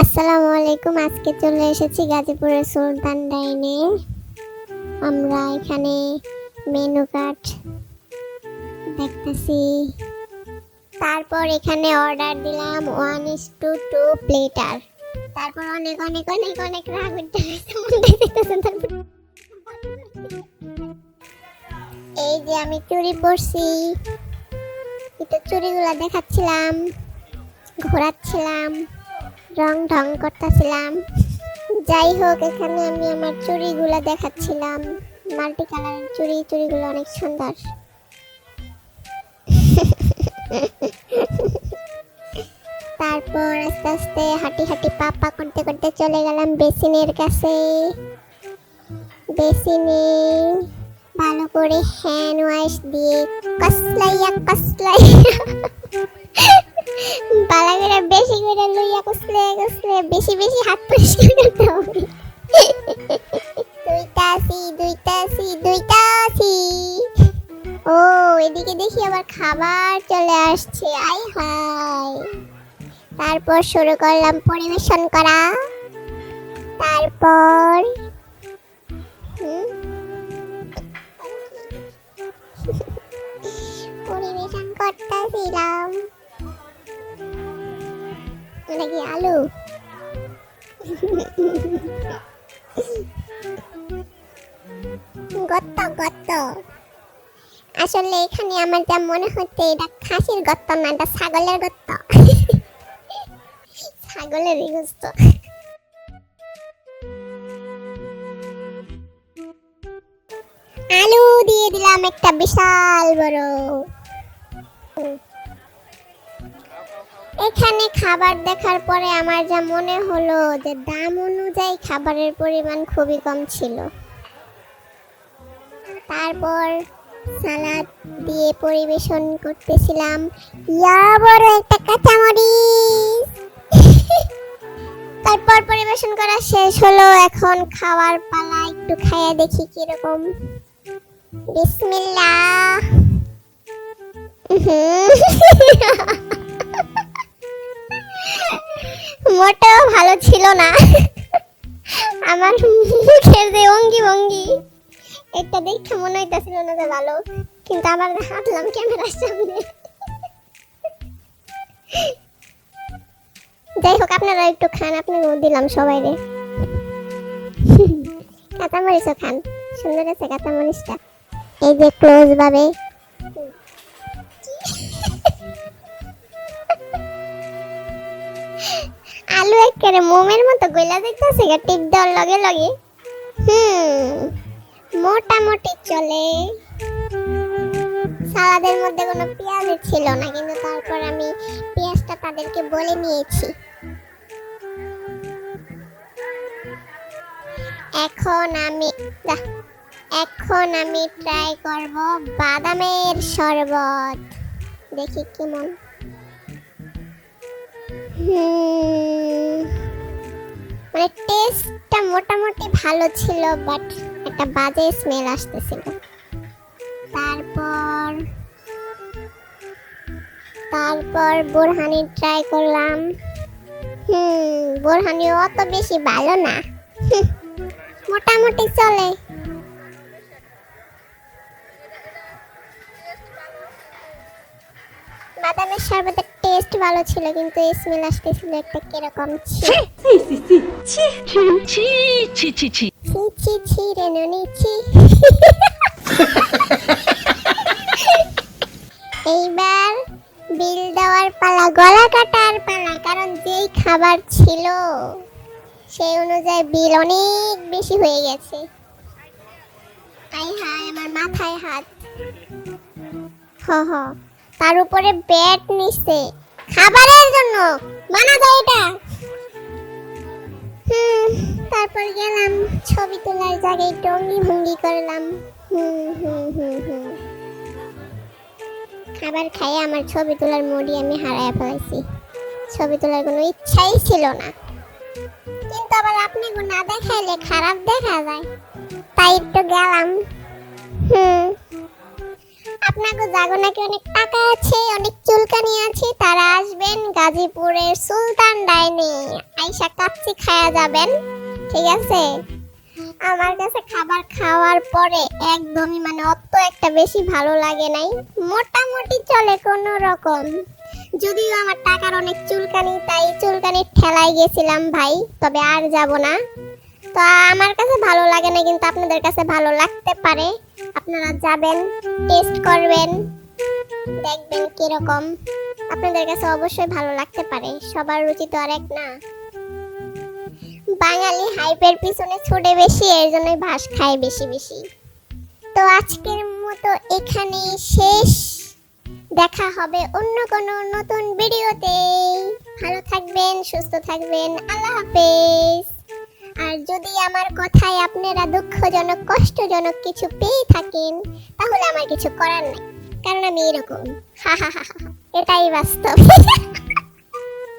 আসসালামু আলাইকুম, আজকে চলে এসেছি গাজীপুরের সুলতান ডাইনে। আমরা এখানে মেনু কার্ড দেখতেছি। তারপর এখানে অর্ডার দিলাম one is to two platter. তারপর অনেক অনেক অনেক অনেক রাগ এই যে আমি চুরি পরছি। এটা চুরিগুলা দেখাচ্ছিলাম, ঘোরাচ্ছিলাম। রং ঢং করতেছিলাম। যাই হোক, এখানে আমি আমার চুড়িগুলো দেখাচ্ছিলাম। মাল্টি কালারের চুড়ি, চুড়িগুলো অনেক সুন্দর। তারপর আস্তে আস্তে হাঁটি হাঁটি পাপা করতে করতে চলে গেলাম বেসিনের কাছে। বেসিনে ভালো করে হ্যান্ড ওয়াশ দিয়ে কসলাইয়া কসলাইয়া। ও এদিকে দেখি আবার খাবার চলে আসছে আই হাই তারপর শুরু করলাম পরিবেশন করা। তারপর পরিবেশন করতেছিলাম। এটা কি আলু? গত্ত গত্ত আসলে এখানে আমার যা মনে হচ্ছে, এটা খাসির গত্ত না, এটা ছাগলের গত্ত ছাগলেরই গস্ত আলু দিয়ে দিলাম একটা বিশাল বড়। এখানে খাবার দেখার পরে আমার যা মনে হলো যে দাম অনুযায়ী খাবারের পরিমাণ খুবই কম ছিল। তারপর সালাদ দিয়ে পরিবেশন করতেছিলাম। ইয়া বড় একটা কাঁচামরিচ। তারপর পরিবেশন করা শেষ হলো। এখন খাওয়ার পালা একটু খাইয়ে দেখি কীরকম। বিসমিল্লাহ। মোটেও ভালো ছিল না। আমার মুখের যে অঙ্গি ভঙ্গি। এটা দেখে মনে হইতেছিল না যে ভালো, কিন্তু আবার হাঁটলাম ক্যামেরার সামনে। যাই হোক, আপনারা একটু খান আপনাকেও দিলাম সবাই রে কাঁচামরিচও খান, সুন্দর আছে কাঁচামরিচটা। এই যে ক্লোজ ভাবে। আলু একেবারে মোমের মতো গইলা দেখতেছে টিপ দেওয়ার লগে লগে। হুম। মোটামুটি চলে। সালাদের মধ্যে কোনো পেঁয়াজ ছিল না, কিন্তু তারপর আমি পেঁয়াজটা তাদেরকে বলে নিয়েছি। এখন আমি এখন আমি ট্রাই করব বাদামের শরবত। দেখি কেমন। মানে টেস্টটা মোটামুটি ভালো ছিল বাট একটা বাজে স্মেল আসতেছিল। তারপর তারপর বোরহানি ট্রাই করলাম। হুম বোরহানি অত বেশি ভালো না। মোটামুটি চলে। বাদামের শরবতের টেস্ট ভালো ছিল কিন্তু এই স্মেল আসতেছিল একটা কীরকম ছি। ছি ছি ছি ছি ছি ছি। এইবার বিল দেওয়ার পালা, গলা কাটার পালা, কারণ যেই খাবার ছিল, সেই অনুযায়ী বিল অনেক বেশি হয়ে গেছে। আই হায় আমার মাথায় হাত। হ হ। তার উপরে ব্যাট নিচ্ছে খাবারের জন্য। মানা যায় এটা। তারপর গেলাম, ছবি তোলার জায়গায় টঙ্গি ভঙ্গি করলাম। হুম হুম হুম হুম। খাবার খাইয়ে আমার ছবি তোলার মুডি আমি হারায় ফেলাইছি। ছবি তোলার কোনো ইচ্ছাই ছিল না। কিন্তু আবার আপনি না দেখাইলে খারাপ দেখা যায়। তাই একটু গেলাম। হুম। আপনাকে জাগো নাকি অনেক টাকা আছে, অনেক চুলকানি আছে, তারা আসবেন গাজীপুরের সুলতান ডাইনে। আইসা কাচ্চি খায়া যাবেন। ঠিক আছে? আমার কাছে খাবার খাওয়ার পরে একদমই মানে অত একটা বেশি ভালো লাগে নাই। মোটামুটি চলে কোনো রকম। যদিও আমার টাকার অনেক চুলকানি, তাই চুলকানির ঠেলায় গেছিলাম ভাই, তবে আর যাব না। তো আমার কাছে ভালো লাগে না, কিন্তু আপনাদের কাছে ভালো লাগতে পারে। আপনারা যাবেন, টেস্ট করবেন, দেখবেন কীরকম। আপনাদের কাছে অবশ্যই ভালো লাগতে পারে, সবার রুচি তো আর এক না। বাঙালি হাইপের পিছনে ছুটে বেশি এর জন্যই ভাস খায় বেশি বেশি। তো আজকের মতো এখানেই শেষ। দেখা হবে অন্য কোনো নতুন ভিডিওতে। ভালো থাকবেন, সুস্থ থাকবেন, আল্লাহ হাফেজ। আর যদি আমার কথায় আপনারা দুঃখজনক, কষ্টজনক কিছু পেয়ে থাকেন, তাহলে আমার কিছু করার নাই, কারণ আমি এরকম। হা হা হা হা। এটাই বাস্তব।